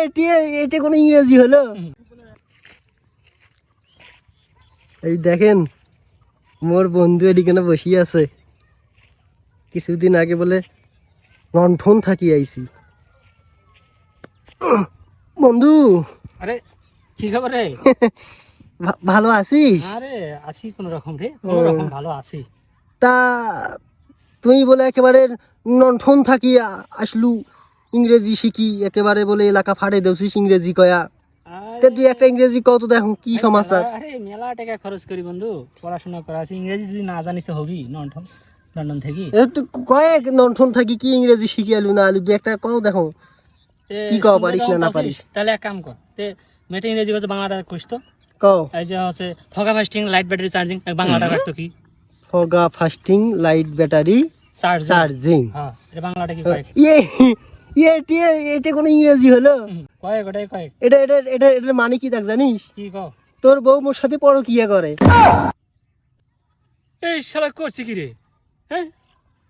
এটি- এটা কোনো ইংরেজি হলো? এই দেখেন মোর বন্ধু এদিকে বসিয়ে আছে। কিছুদিন আগে বলে লণ্ঠন থাকি আইছি। বন্ধু! আরে কি খবর রে? ভালো আছিস? আরে আছি কোন রকম রে কোন রকম ভালো আছি। তা তুই বলে একেবারে লণ্ঠন থাকি আসলু। ইংরেজি শিখি একেবারে বলে এলাকা ফাড়ে দেছিস ইংরেজি কয়া। তে তুই একটা ইংরেজি কত দেখো কি সমাচার? আরে মেলা টাকা খরচ করি বন্ধু পড়াশোনা করা আছে। ইংরেজি যদি না জানিস হবি লন্ডন লন্ডন থেকে। এ তো কয়েক লণ্ঠন থাকি কি ইংরেজি শিখি আলু না আলু দু একটা কও দেখো। কি কও, পারিস না না পারিস? তাহলে এক কাম কর তে মেটে ইংরেজি করছে বাংলাটা কইস তো। কও। এই যে হচ্ছে ফগা ফাস্টিং লাইট ব্যাটারি চার্জিং বাংলাটা রাখতো কি? ফগা fasting light battery charge. Charging. হ্যাঁ এটা বাংলাটা কি কয় ইয়ে এটি- এটা কোনো ইংরেজি হলো? কয়েক ওটাই কয়েক এটা এটা এটা এটার মানে কি দেখ জানিস? কি কও? তোর বউ মোর সাথে পরকিয়া করে। এই শালা করছি কি রে? হ্যাঁ?